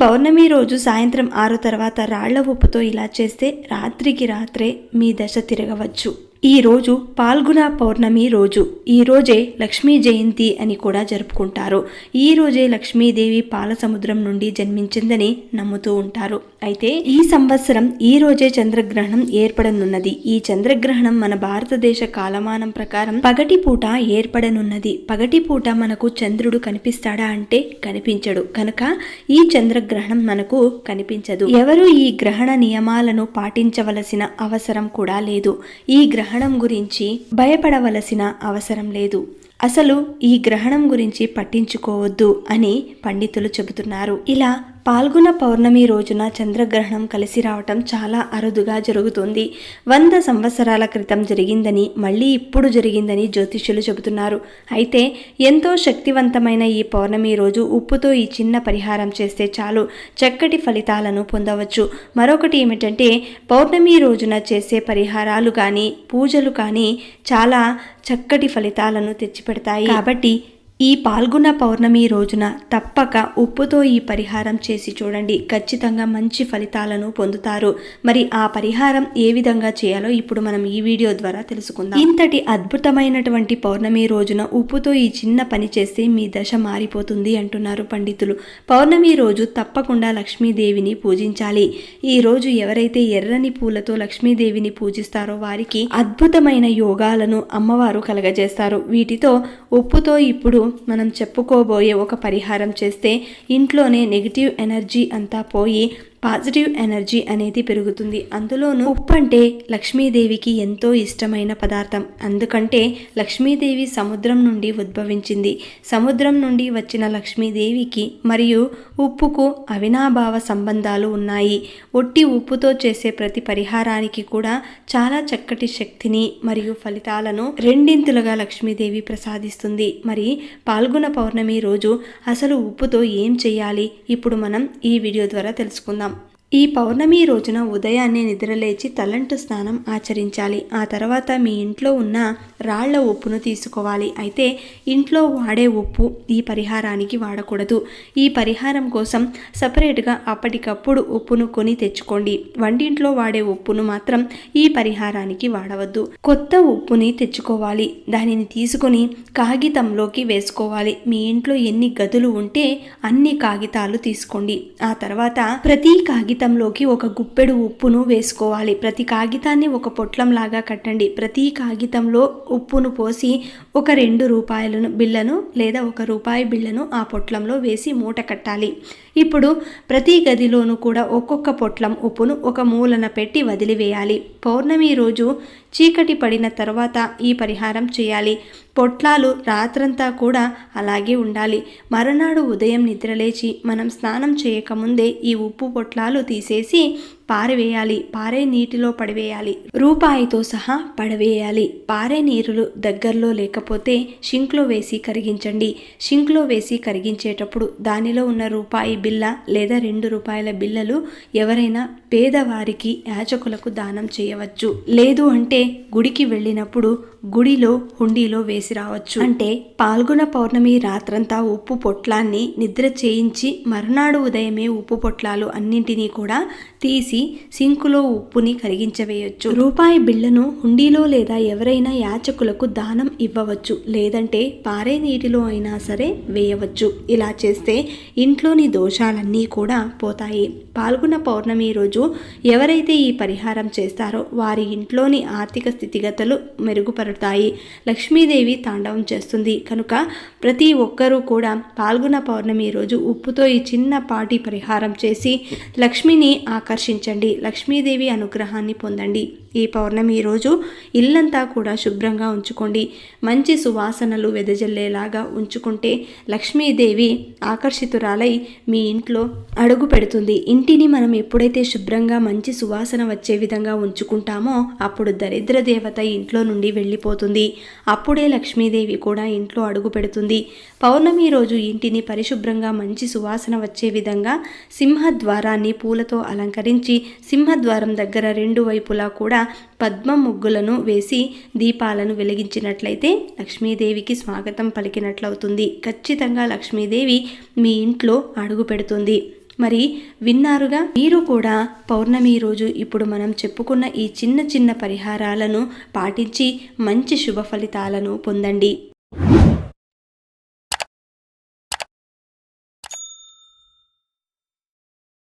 పౌర్ణమి రోజు సాయంత్రం ఆరు తర్వాత రాళ్ళ ఉప్పుతో ఇలా చేస్తే రాత్రికి రాత్రే మీ దశ తిరగవచ్చు. ఈ రోజు పాల్గొన పౌర్ణమి రోజు. ఈ రోజే లక్ష్మీ జయంతి అని కూడా జరుపుకుంటారు. ఈ రోజే లక్ష్మీదేవి పాల సముద్రం నుండి జన్మించిందని నమ్ముతూ ఉంటారు. అయితే ఈ సంవత్సరం ఈ రోజే చంద్రగ్రహణం ఏర్పడనున్నది. ఈ చంద్రగ్రహణం మన భారతదేశ కాలమానం ప్రకారం పగటి పూట ఏర్పడనున్నది. పగటి పూట మనకు చంద్రుడు కనిపిస్తాడా అంటే కనిపించడు. కనుక ఈ చంద్రగ్రహణం మనకు కనిపించదు. ఎవరు ఈ గ్రహణ నియమాలను పాటించవలసిన అవసరం కూడా లేదు. ఈ గ్రహణ గురించి భయపడవలసిన అవసరం లేదు. అసలు ఈ గ్రహణం గురించి పట్టించుకోవద్దు అని పండితులు చెబుతున్నారు. ఇలా పాల్గొన పౌర్ణమి రోజున చంద్రగ్రహణం కలిసి రావటం చాలా అరుదుగా జరుగుతుంది. వంద సంవత్సరాల క్రితం జరిగిందని మళ్ళీ ఇప్పుడు జరిగిందని జ్యోతిష్యులు చెబుతున్నారు. అయితే ఎంతో శక్తివంతమైన ఈ పౌర్ణమి రోజు ఉప్పుతో ఈ చిన్న పరిహారం చేస్తే చాలు. చక్కటి ఫలితాలను పొందవచ్చు. మరొకటి ఏమిటంటే పౌర్ణమి రోజున చేసే పరిహారాలు కానీ పూజలు కానీ చాలా చక్కటి ఫలితాలను తెచ్చిపెడతాయి. కాబట్టి ఈ పాల్గొన పౌర్ణమి రోజున తప్పక ఉప్పుతో ఈ పరిహారం చేసి చూడండి. ఖచ్చితంగా మంచి ఫలితాలను పొందుతారు. మరి ఆ పరిహారం ఏ విధంగా చేయాలో ఇప్పుడు మనం ఈ వీడియో ద్వారా తెలుసుకుందాం. ఇంతటి అద్భుతమైనటువంటి పౌర్ణమి రోజున ఉప్పుతో ఈ చిన్న పని చేస్తే మీ దశ మారిపోతుంది అంటున్నారు పండితులు. పౌర్ణమి రోజు తప్పకుండా లక్ష్మీదేవిని పూజించాలి. ఈ రోజు ఎవరైతే ఎర్రని పూలతో లక్ష్మీదేవిని పూజిస్తారో వారికి అద్భుతమైన యోగాలను అమ్మవారు కలగజేస్తారు. వీటితో ఉప్పుతో ఇప్పుడు మనం చెప్పుకోబోయే ఒక పరిహారం చేస్తే ఇంట్లోనే నెగిటివ్ ఎనర్జీ అంతా పోయి పాజిటివ్ ఎనర్జీ అనేది పెరుగుతుంది. అందులోనూ ఉప్పు అంటే లక్ష్మీదేవికి ఎంతో ఇష్టమైన పదార్థం. అందుకంటే లక్ష్మీదేవి సముద్రం నుండి ఉద్భవించింది. సముద్రం నుండి వచ్చిన లక్ష్మీదేవికి మరియు ఉప్పుకు అవినాభావ సంబంధాలు ఉన్నాయి. ఒట్టి ఉప్పుతో చేసే ప్రతి పరిహారానికి కూడా చాలా చక్కటి శక్తిని మరియు ఫలితాలను రెండింతలుగా లక్ష్మీదేవి ప్రసాదిస్తుంది. మరి పాల్గొన పౌర్ణమి రోజు అసలు ఉప్పుతో ఏం చేయాలి? ఇప్పుడు మనం ఈ వీడియో ద్వారా తెలుసుకుందాం. ఈ పౌర్ణమి రోజున ఉదయాన్నే నిద్రలేచి తలంటు స్నానం ఆచరించాలి. ఆ తర్వాత మీ ఇంట్లో ఉన్న రాళ్ళ ఉప్పును తీసుకోవాలి. అయితే ఇంట్లో వాడే ఉప్పు ఈ పరిహారానికి వాడకూడదు. ఈ పరిహారం కోసం సపరేట్గా అప్పటికప్పుడు ఉప్పును కొని తెచ్చుకోండి. వంటింట్లో వాడే ఉప్పును మాత్రం ఈ పరిహారానికి వాడవద్దు. కొత్త ఉప్పుని తెచ్చుకోవాలి. దానిని తీసుకొని కాగితంలోకి వేసుకోవాలి. మీ ఇంట్లో ఎన్ని గదులు ఉంటే అన్ని కాగితాలు తీసుకోండి. ఆ తర్వాత ప్రతి కాగితం కాగితంలోకి ఒక గుప్పెడు ఉప్పును వేసుకోవాలి. ప్రతి కాగితాన్ని ఒక పొట్లం లాగా కట్టండి. ప్రతి కాగితంలో ఉప్పును పోసి ఒక రెండు రూపాయలను బిళ్ళను లేదా ఒక రూపాయి బిళ్ళను ఆ పొట్లంలో వేసి మూట కట్టాలి. ఇప్పుడు ప్రతి గదిలోనూ కూడా ఒక్కొక్క పొట్లం ఉప్పును ఒక మూలన పెట్టి వదిలివేయాలి. పౌర్ణమి రోజు చీకటి పడిన తర్వాత ఈ పరిహారం చేయాలి. పొట్లాలు రాత్రంతా కూడా అలాగే ఉండాలి. మరునాడు ఉదయం నిద్రలేచి మనం స్నానం చేయకముందే ఈ ఉప్పు పొట్లాలు తీసేసి పారవేయాలి. పారే నీటిలో పడివేయాలి. రూపాయితో సహా పడవేయాలి. పారే నీరులు దగ్గరలో లేకపోతే షింక్లో వేసి కరిగించండి. షింక్లో వేసి కరిగించేటప్పుడు దానిలో ఉన్న రూపాయి బిల్ల లేదా రెండు రూపాయల బిల్లలు ఎవరైనా పేదవారికి యాచకులకు దానం చేయవచ్చు. లేదు అంటే గుడికి వెళ్ళినప్పుడు గుడిలో హుండీలో వేసి రావచ్చు. అంటే పాల్గొన పౌర్ణమి రాత్రంతా ఉప్పు పొట్లాన్ని నిద్ర చేయించి మరునాడు ఉదయమే ఉప్పు పొట్లాలు అన్నింటినీ కూడా తీసి సింకులో ఉప్పుని కరిగించవేయొచ్చు. రూపాయి బిళ్ళను హుండీలో లేదా ఎవరైనా యాచకులకు దానం ఇవ్వవచ్చు. లేదంటే పారే నీటిలో అయినా సరే వేయవచ్చు. ఇలా చేస్తే ఇంట్లోని దోషాలన్నీ కూడా పోతాయి. పాల్గొన పౌర్ణమి రోజు ఎవరైతే ఈ పరిహారం చేస్తారో వారి ఇంట్లోని ఆర్థిక స్థితిగతులు మెరుగుపడతాయి. లక్ష్మీదేవి తాండవం చేస్తుంది. కనుక ప్రతి ఒక్కరూ కూడా పాల్గొన పౌర్ణమి రోజు ఉప్పుతో ఈ చిన్నపాటి పరిహారం చేసి లక్ష్మిని ఆకర్షించండి లక్ష్మీదేవి అనుగ్రహాన్ని పొందండి. ఈ పౌర్ణమి రోజు ఇల్లంతా కూడా శుభ్రంగా ఉంచుకోండి. మంచి సువాసనలు వెదజల్లేలాగా ఉంచుకుంటే లక్ష్మీదేవి ఆకర్షితురాలై మీ ఇంట్లో అడుగు పెడుతుంది. ఇంటిని మనం ఎప్పుడైతే శుభ్రంగా మంచి సువాసన వచ్చే విధంగా ఉంచుకుంటామో అప్పుడు దరిద్ర దేవత ఇంట్లో నుండి వెళ్ళిపోతుంది. అప్పుడే లక్ష్మీదేవి కూడా ఇంట్లో అడుగు పెడుతుంది. పౌర్ణమి రోజు ఇంటిని పరిశుభ్రంగా మంచి సువాసన వచ్చే విధంగా సింహద్వారాన్ని పూలతో అలంకరించి సింహద్వారం దగ్గర రెండు వైపులా కూడా పద్మ ముగ్గులను వేసి దీపాలను వెలిగించినట్లయితే లక్ష్మీదేవికి స్వాగతం పలికినట్లవుతుంది. ఖచ్చితంగా లక్ష్మీదేవి మీ ఇంట్లో అడుగు పెడుతుంది. మరి విన్నారుగా? మీరు కూడా పౌర్ణమి రోజు ఇప్పుడు మనం చెప్పుకున్న ఈ చిన్న చిన్న పరిహారాలను పాటించి మంచి శుభ ఫలితాలను పొందండి.